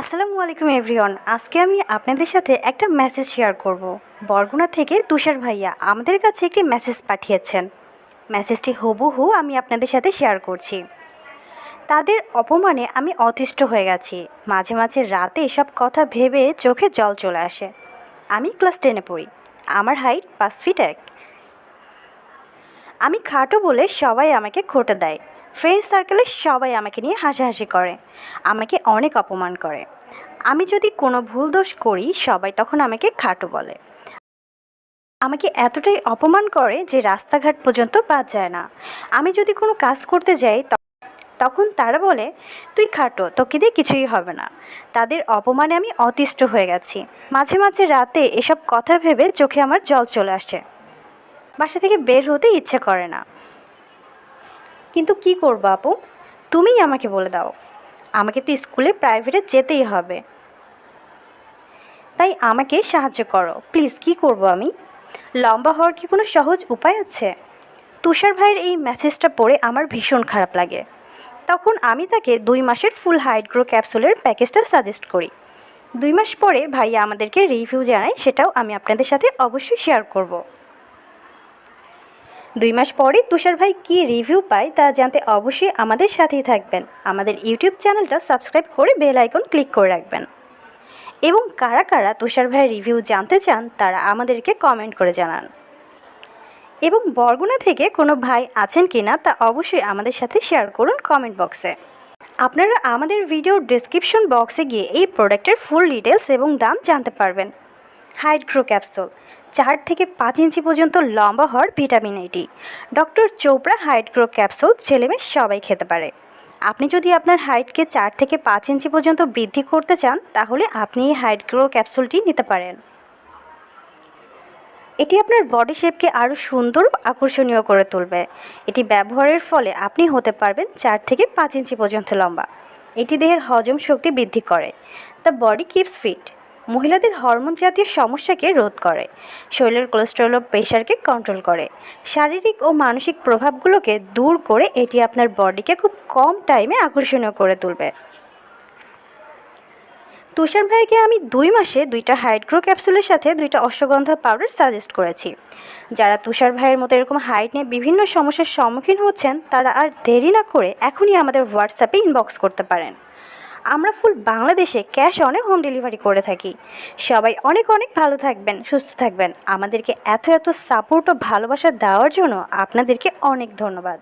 আসসালামু আলাইকুম এভরিওয়ান। আজকে আমি আপনাদের সাথে একটা মেসেজ শেয়ার করব। বরগুনা থেকে তুষার ভাইয়া আমাদের কাছে একটি মেসেজ পাঠিয়েছেন। মেসেজটি হুবহু আমি আপনাদের সাথে শেয়ার করছি। তাদের অপমানে আমি অতিষ্ঠ হয়ে গেছি। মাঝে মাঝে রাতে এসব কথা ভেবে চোখে জল চলে আসে। আমি ক্লাস টেনে পড়ি। আমার হাইট পাঁচ ফিট এক। আমি খাটো বলে সবাই আমাকে খোটা দেয়। ফ্রেন্ড সার্কেলে সবাই আমাকে নিয়ে হাসাহাসি করে। আমাকে অনেক অপমান করে। আমি যদি কোনো ভুল দোষ করি, সবাই তখন আমাকে খাটো বলে। আমাকে এতটাই অপমান করে যে রাস্তাঘাট পর্যন্ত বাদ যায় না। আমি যদি কোনো কাজ করতে যাই তখন তারা বলে, তুই খাটো, তোকে দিয়ে কিছুই হবে না। তাদের অপমানে আমি অতিষ্ঠ হয়ে গেছি। মাঝে মাঝে রাতে এসব কথা ভেবে চোখে আমার জল চলে আসে। বাসা থেকে বের হতে ইচ্ছে করে না। কিন্তু কি করব আপু? তুমিই আমাকে বলে দাও। আমাকে তো স্কুলে প্রাইভেটে যেতেই হবে। তাই আমাকে সাহায্য করো। প্লিজ, কি করব আমি? লম্বা হওয়ার কি কোনো সহজ উপায় আছে? তুষার ভাইয়ের এই মেসেজটা পড়ে আমার ভীষণ খারাপ লাগে। তখন আমি তাকে দুই মাসের ফুল হাইট গ্রো ক্যাপসুলের প্যাকেজটা সাজেস্ট করি। দুই মাস পরে ভাইয়া আমাদেরকে রিভিউ জানায়, সেটাও আমি আপনাদের সাথে অবশ্যই শেয়ার করব। দুই মাস পরে তুষার ভাই কী রিভিউ পায় তা জানতে অবশ্যই আমাদের সাথেই থাকবেন। আমাদের ইউটিউব চ্যানেলটা সাবস্ক্রাইব করে বেল আইকন ক্লিক করে রাখবেন। এবং কারা কারা তুষার ভাইয়ের রিভিউ জানতে চান, তারা আমাদেরকে কমেন্ট করে জানান। এবং বরগুনা থেকে কোনো ভাই আছেন কি না তা অবশ্যই আমাদের সাথে শেয়ার করুন কমেন্ট বক্সে আপনারা আমাদের ভিডিওর ডেসক্রিপশন বক্সে গিয়ে এই প্রোডাক্টের ফুল ডিটেলস এবং দাম জানতে পারবেন। হাইট গ্রো ক্যাপসুল চার থেকে পাঁচ ইঞ্চি পর্যন্ত লম্বা হওয়ার ভিটামিন এটি doctor Chopra height grow capsule ছেলেমেয়ে সবাই খেতে পারে। আপনি যদি আপনার হাইটকে চার থেকে পাঁচ ইঞ্চি পর্যন্ত বৃদ্ধি করতে চান, তাহলে আপনি এই হাইট গ্রো ক্যাপসুলটি নিতে পারেন। এটি আপনার বডি শেপকে আরও সুন্দর আকর্ষণীয় করে তুলবে। এটি ব্যবহারের ফলে আপনি হতে পারবেন চার থেকে পাঁচ ইঞ্চি পর্যন্ত লম্বা। এটি দেহের হজম শক্তি বৃদ্ধি করে। The body keeps fit. মহিলাদের হরমোন জাতীয় সমস্যাকে রোধ করে। শরীরের কোলেস্টেরল ও প্রেশারকে কন্ট্রোল করে। শারীরিক ও মানসিক প্রভাবগুলোকে দূর করে এটি আপনার বডিকে খুব কম টাইমে আকর্ষণীয় করে তুলবে। তুষার ভাইকে আমি দুই মাসে দুইটা হাইট গ্রো ক্যাপসুলের সাথে দুইটা অশ্বগন্ধা পাউডার সাজেস্ট করেছি। যারা তুষার ভাইয়ের মতো এরকম হাইট নিয়ে বিভিন্ন সমস্যার সম্মুখীন হচ্ছেন, তারা আর দেরি না করে এখনই আমাদের হোয়াটসঅ্যাপে ইনবক্স করতে পারেন। আমরা ফুল বাংলাদেশে ক্যাশ অনে হোম ডেলিভারি করে থাকি। সবাই অনেক অনেক ভালো থাকবেন, সুস্থ থাকবেন। আমাদেরকে এত এত সাপোর্ট ও ভালোবাসা দেওয়ার জন্য আপনাদেরকে অনেক ধন্যবাদ।